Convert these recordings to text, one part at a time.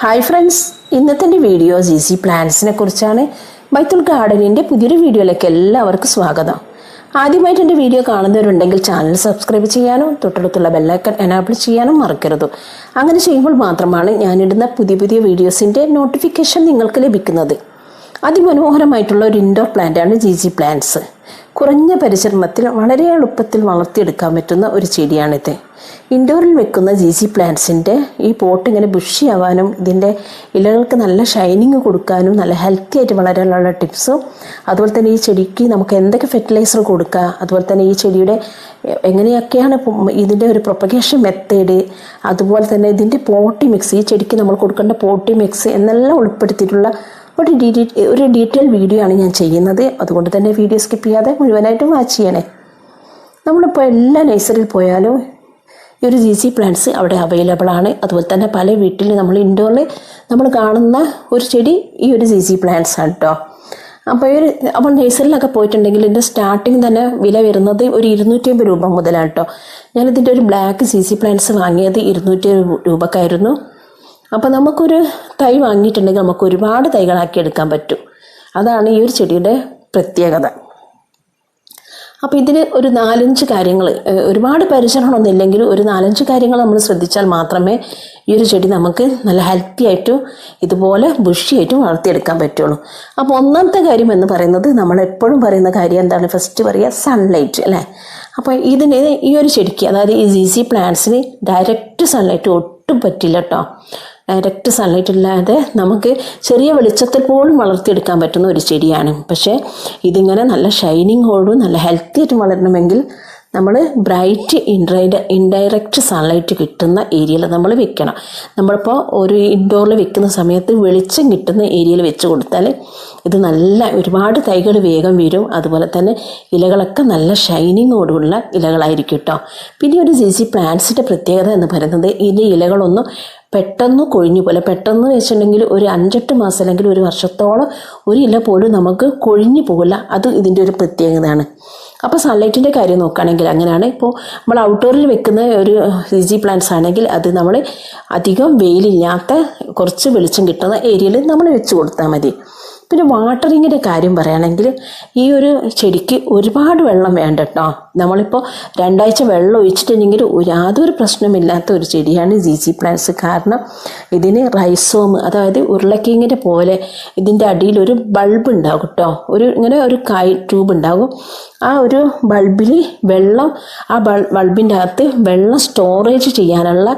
Hi friends ഇന്നത്തെ എന്റെ video G C പ്ലാന്റ്സിനെ കുറിച്ചാണ് ബൈത്തുൽ ഗാർഡനിന്റെ പുതിയൊരു വീഡിയോയിലേക്ക് എല്ലാവർക്കും സ്വാഗതം. ആദ്യമായിട്ട് എന്റെ വീഡിയോ കാണുന്നവരുണ്ടെങ്കിൽ ചാനൽ സബ്സ്ക്രൈബ് ചെയ്യാനും തൊട്ടടുത്തുള്ള ബെല്ലൈക്കൺ എനാബിൾ ചെയ്യാനും മറക്കരുത്. അങ്ങനെ ചെയ്യുമ്പോൾ മാത്രമാണ് ഞാനിടുന്ന പുതിയ പുതിയ വീഡിയോസിന്റെ നോട്ടിഫിക്കേഷൻ നിങ്ങൾക്ക് ലഭിക്കുന്നത്. അതിമനോഹരമായിട്ടുള്ള ഒരു ഇൻഡോർ പ്ലാന്റാണ് ജി ജി പ്ലാന്റ്സ് കുറഞ്ഞ പരിചരണത്തിൽ വളരെ എളുപ്പത്തിൽ വളർത്തിയെടുക്കാൻ പറ്റുന്ന ഒരു ചെടിയാണിത്. ഇൻഡോറിൽ വെക്കുന്ന ജി ജി പ്ലാന്റ്സിന്റെ ഈ പോട്ട് ഇങ്ങനെ ബുഷിയാവാനും ഇതിന്റെ ഇലകൾക്ക് നല്ല ഷൈനിങ് കൊടുക്കാനും നല്ല ഹെൽത്തി ആയിട്ട് വളരാനുള്ള ടിപ്സും അതുപോലെ തന്നെ ഈ ചെടിക്ക് നമുക്ക് എന്തൊക്കെ ഫെർട്ടിലൈസർ കൊടുക്കുക അതുപോലെ തന്നെ ഈ ചെടിയുടെ എങ്ങനെയൊക്കെയാണ് ഇതിന്റെ ഒരു പ്രൊപ്പഗേഷൻ മെത്തേഡ് അതുപോലെ തന്നെ ഇതിന്റെ പോട്ടി മിക്സ് ഈ ചെടിക്ക് നമ്മൾ കൊടുക്കേണ്ട പോട്ടി മിക്സ് എന്നെല്ലാം ഉൾപ്പെടുത്തിയിട്ടുള്ള ഒരു ഡീറ്റെയിൽ ഒരു ഡീറ്റെയിൽ വീഡിയോ ആണ് ഞാൻ ചെയ്യുന്നത്. അതുകൊണ്ട് തന്നെ വീഡിയോ സ്കിപ്പ് ചെയ്യാതെ മുഴുവനായിട്ടും വാച്ച് ചെയ്യണേ. നമ്മളിപ്പോൾ എല്ലാ നഴ്സറിയിൽ പോയാലും ഈ ഒരു ജി സി പ്ലാന്റ്സ് അവിടെ അവൈലബിൾ ആണ്. അതുപോലെ തന്നെ പല വീട്ടിൽ നമ്മൾ ഇൻഡോറിൽ നമ്മൾ കാണുന്ന ഒരു ചെടി ഈ ഒരു ജി സി പ്ലാന്റ്സ് ആണ് കേട്ടോ അപ്പോൾ ഈ ഒരു അപ്പോൾ നേഴ്സറിലൊക്കെ പോയിട്ടുണ്ടെങ്കിൽ ഇതിന്റെ സ്റ്റാർട്ടിങ് തന്നെ വില വരുന്നത് ഒരു ഇരുന്നൂറ്റി അമ്പത് രൂപ മുതലാണ് കേട്ടോ ഞാനിതിന്റെ ഒരു ബ്ലാക്ക് സി സി പ്ലാന്റ്സ് വാങ്ങിയത് ഇരുന്നൂറ്റി രൂപക്കായിരുന്നു. അപ്പോൾ നമുക്കൊരു തൈ വാങ്ങിയിട്ടുണ്ടെങ്കിൽ നമുക്ക് ഒരുപാട് തൈകളാക്കി എടുക്കാൻ പറ്റും. അതാണ് ഈ ഒരു ചെടിയുടെ പ്രത്യേകത. അപ്പോൾ ഇതിന് ഒരു നാലഞ്ച് കാര്യങ്ങൾ ഒരുപാട് പരിചരണമൊന്നും ഇല്ലെങ്കിലും ഒരു നാലഞ്ച് കാര്യങ്ങൾ നമ്മൾ ശ്രദ്ധിച്ചാൽ മാത്രമേ ഈ ഒരു ചെടി നമുക്ക് നല്ല ഹെൽത്തി ആയിട്ടും ഇതുപോലെ ബുഷിയായിട്ടും വളർത്തിയെടുക്കാൻ പറ്റുള്ളൂ. അപ്പോൾ ഒന്നാമത്തെ കാര്യം എന്ന് പറയുന്നത് നമ്മൾ എപ്പോഴും പറയുന്ന കാര്യം എന്താണ്? ഫസ്റ്റ് പറയുക സൺലൈറ്റ് അല്ലേ? അപ്പോൾ ഇതിന് ഈ ഒരു ചെടിക്ക് അതായത് ഈ ജി സി പ്ലാന്റ്സിന് ഡയറക്റ്റ് സൺലൈറ്റ് ഒട്ടും പറ്റില്ല കേട്ടോ ഡയറക്റ്റ് സൺലൈറ്റ് ഇല്ലാതെ നമുക്ക് ചെറിയ വെളിച്ചത്തിൽ പോലും വളർത്തിയെടുക്കാൻ പറ്റുന്ന ഒരു ചെടിയാണ്. പക്ഷേ ഇതിങ്ങനെ നല്ല ഷൈനിങ്ങോടും നല്ല ഹെൽത്തി ആയിട്ട് വളരണമെങ്കിൽ നമ്മൾ ബ്രൈറ്റ് ഇൻഡ്രൈഡ് ഇൻഡയറക്റ്റ് സൺലൈറ്റ് കിട്ടുന്ന ഏരിയയിൽ നമ്മൾ വെക്കണം. നമ്മളിപ്പോൾ ഒരു ഇൻഡോറിൽ വെക്കുന്ന സമയത്ത് വെളിച്ചം കിട്ടുന്ന ഏരിയയിൽ വെച്ച് കൊടുത്താൽ ഇത് നല്ല ഒരുപാട് തൈകൾ വേഗം വരും. അതുപോലെ തന്നെ ഇലകളൊക്കെ നല്ല ഷൈനിങ്ങോടുള്ള ഇലകളായിരിക്കും കേട്ടോ പിന്നെ ഒരു ജി ജി പ്ലാന്റ്സിന്റെ പ്രത്യേകത എന്ന് പറയുന്നത് ഇതിന്റെ ഇലകളൊന്നും പെട്ടെന്ന് കൊഴിഞ്ഞു പോലെ പെട്ടെന്ന് വെച്ചിട്ടുണ്ടെങ്കിൽ ഒരു അഞ്ചെട്ട് മാസം അല്ലെങ്കിൽ ഒരു വർഷത്തോളം ഒരു ഇല പോലും നമുക്ക് കൊഴിഞ്ഞു പോകില്ല. അത് ഇതിന്റെ ഒരു പ്രത്യേകതയാണ്. അപ്പോൾ സൺലൈറ്റിന്റെ കാര്യം നോക്കുകയാണെങ്കിൽ അങ്ങനെയാണ്. ഇപ്പോൾ നമ്മൾ ഔട്ട്ഡോറിൽ വെക്കുന്ന ഒരു സിജി പ്ലാന്റ്സ് ആണെങ്കിൽ അത് നമ്മൾ അധികം വെയിലില്ലാത്ത കുറച്ച് വെളിച്ചം കിട്ടുന്ന ഏരിയയിൽ നമ്മൾ വെച്ച് കൊടുത്താൽ മതി. പിന്നെ വാട്ടറിങ്ങിന്റെ കാര്യം പറയുകയാണെങ്കിൽ ഈ ഒരു ചെടിക്ക് ഒരുപാട് വെള്ളം വേണ്ട കേട്ടോ നമ്മളിപ്പോൾ രണ്ടാഴ്ച വെള്ളം ഒഴിച്ചിട്ടുണ്ടെങ്കിൽ യാതൊരു പ്രശ്നമില്ലാത്ത ഒരു ചെടിയാണ് ജി ജി പ്ലാന്റ്സ് കാരണം ഇതിന് റൈസോം അതായത് ഉരുളക്കിങ്ങിന്റെ പോലെ ഇതിന്റെ അടിയിൽ ഒരു ബൾബ് ഉണ്ടാകും കേട്ടോ ഒരു ഇങ്ങനെ ഒരു കായ് ട്യൂബ് ഉണ്ടാകും. ആ ഒരു ബൾബിൽ വെള്ളം ആ ബൾ ബൾബിന്റെ അകത്ത് വെള്ളം സ്റ്റോറേജ് ചെയ്യാനുള്ള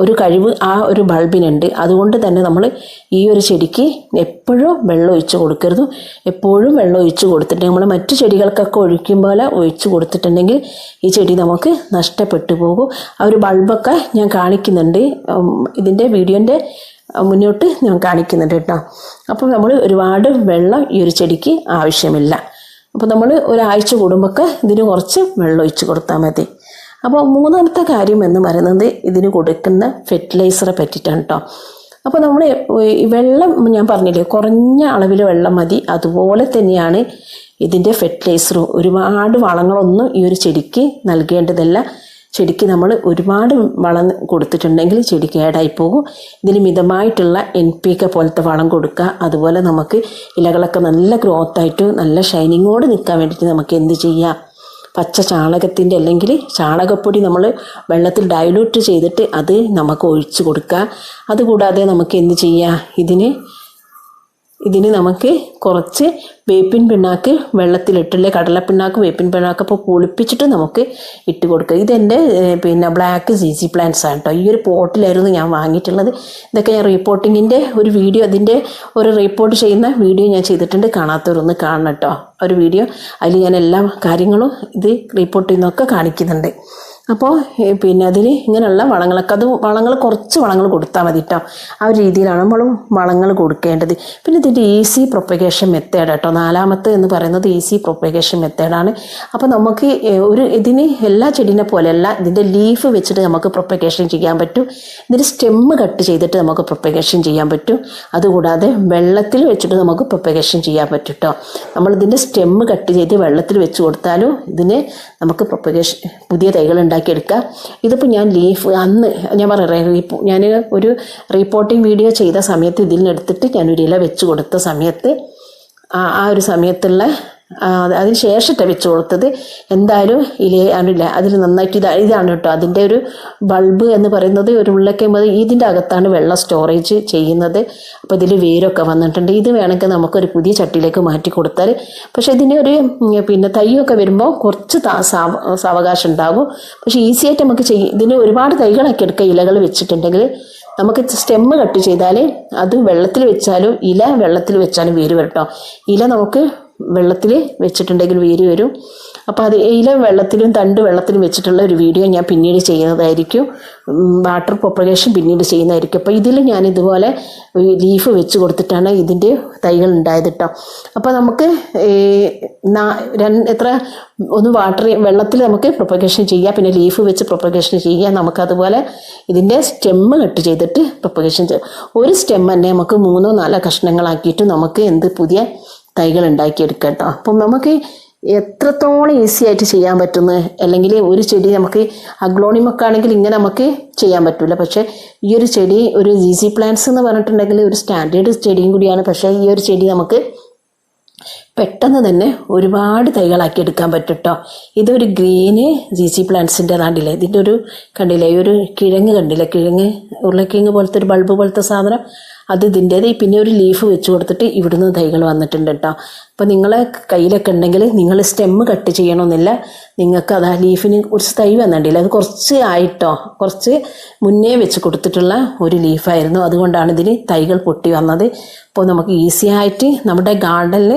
ഒരു കഴിവ് ആ ഒരു ബൾബിനുണ്ട്. അതുകൊണ്ട് തന്നെ നമ്മൾ ഈ ഒരു ചെടിക്ക് എപ്പോഴും വെള്ളം ഒഴിച്ച് കൊടുക്കരുത്. എപ്പോഴും വെള്ളം ഒഴിച്ച് കൊടുത്തിട്ട് നമ്മൾ മറ്റു ചെടികൾക്കൊക്കെ ഒഴിക്കും പോലെ ഒഴിച്ച് കൊടുത്തിട്ടുണ്ടെങ്കിൽ ഈ ചെടി നമുക്ക് നഷ്ടപ്പെട്ടു പോകും. ആ ഒരു ബൾബൊക്കെ ഞാൻ കാണിക്കുന്നുണ്ട്. ഇതിന്റെ വീഡിയോന്റെ മുന്നോട്ട് ഞാൻ കാണിക്കുന്നുണ്ട് കേട്ടോ. അപ്പോൾ നമ്മൾ ഒരുപാട് വെള്ളം ഈ ഒരു ചെടിക്ക് ആവശ്യമില്ല. അപ്പോൾ നമ്മൾ ഒരാഴ്ച കൂടുമ്പോഴൊക്കെ ഇതിന് കുറച്ച് വെള്ളം ഒഴിച്ച് കൊടുത്താൽ മതി. അപ്പോൾ മൂന്നാമത്തെ കാര്യം എന്ന് പറയുന്നത് ഇതിന് കൊടുക്കുന്ന ഫെർട്ടിലൈസറെ പറ്റിയിട്ടാണ് കേട്ടോ അപ്പോൾ നമ്മൾ വെള്ളം ഞാൻ പറഞ്ഞില്ലേ കുറഞ്ഞ അളവിൽ വെള്ളം മതി. അതുപോലെ തന്നെയാണ് ഇതിന്റെ ഫെർട്ടിലൈസറും ഒരുപാട് വളങ്ങളൊന്നും ഈ ഒരു ചെടിക്ക് നൽകേണ്ടതല്ല. ചെടിക്ക് നമ്മൾ ഒരുപാട് വളം കൊടുത്തിട്ടുണ്ടെങ്കിൽ ചെടി കേടായി പോകും. ഇതിന് മിതമായിട്ടുള്ള എൻ പി കെ പോലത്തെ വളം കൊടുക്കുക. അതുപോലെ നമുക്ക് ഇലകളൊക്കെ നല്ല ഗ്രോത്ത് ആയിട്ടും നല്ല ഷൈനിങ്ങോട് നിൽക്കാൻ വേണ്ടിയിട്ട് നമുക്ക് എന്ത് ചെയ്യാം? പച്ച ചാണകത്തിന്റെ അല്ലെങ്കിൽ ചാണകപ്പൊടി നമ്മൾ വെള്ളത്തിൽ ഡൈലൂട്ട് ചെയ്തിട്ട് അത് നമുക്ക് ഒഴിച്ചു കൊടുക്കുക. അതുകൂടാതെ നമുക്ക് എന്ത് ചെയ്യാം ഇതിന് ഇതിന് നമുക്ക് കുറച്ച് വേപ്പിൻ പിണ്ണാക്ക് വെള്ളത്തിലിട്ടില്ലേ കടലപ്പിണ്ണാക്ക് വേപ്പിൻ പിണ്ണാക്ക് അപ്പോൾ പൊളിപ്പിച്ചിട്ട് നമുക്ക് ഇട്ട് കൊടുക്കുക ഇതെന്റെ പിന്നെ ബ്ലാക്ക് സി സി പ്ലാന്റ്സ് ആണ് കേട്ടോ ഈ ഒരു പോട്ടിലായിരുന്നു ഞാൻ വാങ്ങിയിട്ടുള്ളത്. ഇതൊക്കെ ഞാൻ റിപ്പോർട്ടിങ്ങിന്റെ ഒരു വീഡിയോ അതിന്റെ ഒരു റിപ്പോർട്ട് ചെയ്യുന്ന വീഡിയോ ഞാൻ ചെയ്തിട്ടുണ്ട്. കാണാത്തവരൊന്ന് കാണണം കേട്ടോ ഒരു വീഡിയോ. അതിൽ ഞാൻ എല്ലാ കാര്യങ്ങളും ഇത് റിപ്പോർട്ട് ചെയ്യുന്നൊക്കെ കാണിക്കുന്നുണ്ട്. അപ്പോൾ പിന്നെ അതിൽ ഇങ്ങനെയുള്ള വളങ്ങളൊക്കെ അത് വളങ്ങൾ കുറച്ച് വളങ്ങൾ കൊടുത്താൽ മതി കേട്ടോ ആ ഒരു രീതിയിലാണ് നമ്മൾ വളങ്ങൾ കൊടുക്കേണ്ടത്. പിന്നെ ഇതിന്റെ ഈസി പ്രൊപ്പഗേഷൻ മെത്തേഡ് കേട്ടോ നാലാമത്തെ എന്ന് പറയുന്നത് ഈസി പ്രൊപ്പഗേഷൻ മെത്തേഡാണ് അപ്പോൾ നമുക്ക് ഒരു ഇതിന് എല്ലാ ചെടീനെ പോലെയല്ല ഇതിന്റെ ലീഫ് വെച്ചിട്ട് നമുക്ക് പ്രൊപ്പഗേഷൻ ചെയ്യാൻ പറ്റും. ഇതിന്റെ സ്റ്റെമ്മ് കട്ട് ചെയ്തിട്ട് നമുക്ക് പ്രൊപ്പഗേഷൻ ചെയ്യാൻ പറ്റും. അതുകൂടാതെ വെള്ളത്തിൽ വെച്ചിട്ട് നമുക്ക് പ്രൊപ്പഗേഷൻ ചെയ്യാൻ പറ്റും കേട്ടോ നമ്മളിതിന്റെ സ്റ്റെമ്മ് കട്ട് ചെയ്ത് വെള്ളത്തിൽ വെച്ച് കൊടുത്താലും ഇതിന് നമുക്ക് പ്രൊപ്പഗേഷൻ പുതിയ തൈകൾ ഉണ്ടാക്കി ഉണ്ടാക്കിയെടുക്കുക. ഇതിപ്പോൾ ഞാൻ ലീഫ് അന്ന് ഞാൻ പറയാം റീപ്പോ ഞാൻ ഒരു റിപ്പോർട്ടിംഗ് വീഡിയോ ചെയ്ത സമയത്ത് ഇതിൽ നിന്ന് എടുത്തിട്ട് ഇല വെച്ച് കൊടുത്ത സമയത്ത് ആ ഒരു സമയത്തുള്ള അതിന് ശേഷത്തെ വെച്ച് കൊടുത്തത്. എന്തായാലും ഇല ആണില്ല അതിൽ നന്നായിട്ട് ഇതാ ഇതാണ് കേട്ടോ. അതിന്റെ ഒരു ബൾബ് എന്ന് പറയുന്നത് ഒരു ഉള്ളക്കുമ്പോൾ ഇതിന്റെ അകത്താണ് വെള്ളം സ്റ്റോറേജ് ചെയ്യുന്നത്. അപ്പോൾ ഇതിൽ വേരൊക്കെ വന്നിട്ടുണ്ട്. ഇത് വേണമെങ്കിൽ നമുക്കൊരു പുതിയ ചട്ടിയിലേക്ക് മാറ്റി കൊടുത്താൽ പക്ഷേ ഇതിന് ഒരു പിന്നെ തൈയൊക്കെ വരുമ്പോൾ കുറച്ച് സാവകാശം ഉണ്ടാകും പക്ഷേ ഈസിയായിട്ട് നമുക്ക് ചെയ്യും ഇതിന് ഒരുപാട് തൈകളൊക്കെ എടുക്കുക ഇലകൾ വെച്ചിട്ടുണ്ടെങ്കിൽ നമുക്ക് സ്റ്റെമ്മ് കട്ട് ചെയ്താൽ അത് വെള്ളത്തിൽ വെച്ചാലും ഇല വെള്ളത്തിൽ വെച്ചാലും വേര് വരട്ടോ ഇല നമുക്ക് വെള്ളത്തിൽ വെച്ചിട്ടുണ്ടെങ്കിൽ വേര് വരും. അപ്പോൾ അത് ഇല വെള്ളത്തിലും തണ്ട് വെള്ളത്തിലും വെച്ചിട്ടുള്ള ഒരു വീഡിയോ ഞാൻ പിന്നീട് ചെയ്യുന്നതായിരിക്കും. വാട്ടർ പ്രൊപ്പഗേഷൻ പിന്നീട് ചെയ്യുന്നതായിരിക്കും. അപ്പോൾ ഇതിൽ ഞാൻ ഇതുപോലെ ലീഫ് വെച്ച് കൊടുത്തിട്ടാണ് ഇതിന്റെ തൈകൾ ഉണ്ടായത് കേട്ടോ അപ്പോൾ നമുക്ക് എത്ര ഒന്ന് വാട്ടർ വെള്ളത്തിൽ നമുക്ക് പ്രൊപ്പഗേഷൻ ചെയ്യാം. പിന്നെ ലീഫ് വെച്ച് പ്രൊപ്പഗേഷൻ ചെയ്യാം. നമുക്കതുപോലെ ഇതിന്റെ സ്റ്റെമ്മ് കട്ട് ചെയ്തിട്ട് പ്രൊപ്പഗേഷൻ ചെയ്യാം. ഒരു സ്റ്റെം തന്നെ നമുക്ക് മൂന്നോ നാലോ കഷ്ണങ്ങളാക്കിയിട്ട് നമുക്ക് എന്ത് പുതിയ തൈകൾ ഉണ്ടാക്കിയെടുക്കുക കേട്ടോ അപ്പം നമുക്ക് എത്രത്തോളം ഈസി ആയിട്ട് ചെയ്യാൻ പറ്റുന്നു? അല്ലെങ്കിൽ ഒരു ചെടി നമുക്ക് അഗ്ലോണിമൊക്കെ ആണെങ്കിൽ ഇങ്ങനെ നമുക്ക് ചെയ്യാൻ പറ്റില്ല പക്ഷേ ഈ ഒരു ചെടി ഒരു ഈസി പ്ലാന്റ്സ് എന്ന് പറഞ്ഞിട്ടുണ്ടെങ്കിൽ ഒരു സ്റ്റാൻഡേർഡ് ചെടിയും കൂടിയാണ്. പക്ഷേ ഈ ഒരു ചെടി നമുക്ക് പെട്ടെന്ന് തന്നെ ഒരുപാട് തൈകളാക്കി എടുക്കാൻ പറ്റും കേട്ടോ ഇതൊരു ഗ്രീന് ജി സി പ്ലാന്റ്സിന്റെ കണ്ടില്ലേ ഇതിന്റെ ഒരു കണ്ടില്ലേ? ഈ ഒരു കിഴങ്ങ് കണ്ടില്ലേ? കിഴങ്ങ് ഉരുളക്കിഴങ്ങ് പോലത്തെ ഒരു ബൾബ് പോലത്തെ സാധനം. അത് ഇതിന്റേത് പിന്നെ ഒരു ലീഫ് വെച്ച് കൊടുത്തിട്ട് ഇവിടുന്ന് തൈകൾ വന്നിട്ടുണ്ട് കേട്ടോ അപ്പോൾ നിങ്ങളെ കയ്യിലൊക്കെ ഉണ്ടെങ്കിൽ നിങ്ങൾ സ്റ്റെമ്മ് കട്ട് ചെയ്യണമെന്നില്ല നിങ്ങൾക്ക് അത് ആ ലീഫിന് കുറച്ച് തൈ വന്നിട്ടില്ല. അത് കുറച്ച് ആയിട്ടോ കുറച്ച് മുന്നേ വെച്ച് കൊടുത്തിട്ടുള്ള ഒരു ലീഫായിരുന്നു അതുകൊണ്ടാണ് ഇതിന് തൈകൾ പൊട്ടി വന്നത്. അപ്പോൾ നമുക്ക് ഈസി ആയിട്ട് നമ്മുടെ ഗാർഡനിൽ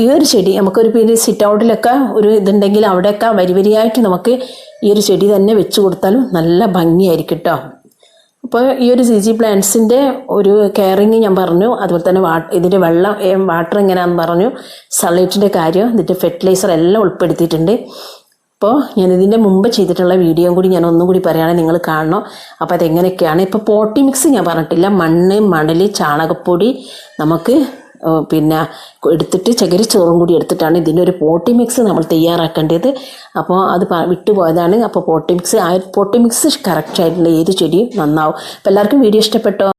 ഈ ഒരു ചെടി നമുക്കൊരു പിന്നെ സിറ്റ് ഔട്ടിലൊക്കെ ഒരു ഇതുണ്ടെങ്കിൽ അവിടെയൊക്കെ വരി വരിയായിട്ട് നമുക്ക് ഈ ഒരു ചെടി തന്നെ വെച്ച് കൊടുത്താലും നല്ല ഭംഗിയായിരിക്കും കേട്ടോ അപ്പോൾ ഈ ഒരു സി ജി പ്ലാന്റ്സിന്റെ ഒരു കെയറിങ് ഞാൻ പറഞ്ഞു. അതുപോലെ തന്നെ വാ ഇതിന്റെ വെള്ളം വാട്ടർ എങ്ങനെയാണെന്ന് പറഞ്ഞു. സൺലൈറ്റിന്റെ കാര്യം ഇതിന്റെ ഫെർട്ടിലൈസർ എല്ലാം ഉൾപ്പെടുത്തിയിട്ടുണ്ട്. അപ്പോൾ ഞാൻ ഇതിന്റെ മുമ്പ് ചെയ്തിട്ടുള്ള വീഡിയോ കൂടി ഞാൻ ഒന്നും കൂടി പറയുകയാണെങ്കിൽ നിങ്ങൾ കാണണം. അപ്പോൾ അതെങ്ങനെയൊക്കെയാണ്? ഇപ്പോൾ പോട്ടി മിക്സ് ഞാൻ പറഞ്ഞിട്ടില്ല. മണ്ണ് മണൽ ചാണകപ്പൊടി നമുക്ക് പിന്നെ എടുത്തിട്ട് ചകിരി ചോറും കൂടി എടുത്തിട്ടാണ് ഒരു പോട്ടി മിക്സ് നമ്മൾ തയ്യാറാക്കേണ്ടത്. അപ്പോൾ അത് വിട്ടുപോയതാണ്. അപ്പോൾ പോട്ടി മിക്സ് ആ പോട്ടി മിക്സ് കറക്റ്റ് ആയിട്ടുള്ള ഏത് ചെടിയും നന്നാവും. അപ്പോൾ എല്ലാവർക്കും വീഡിയോ ഇഷ്ടപ്പെട്ടോ?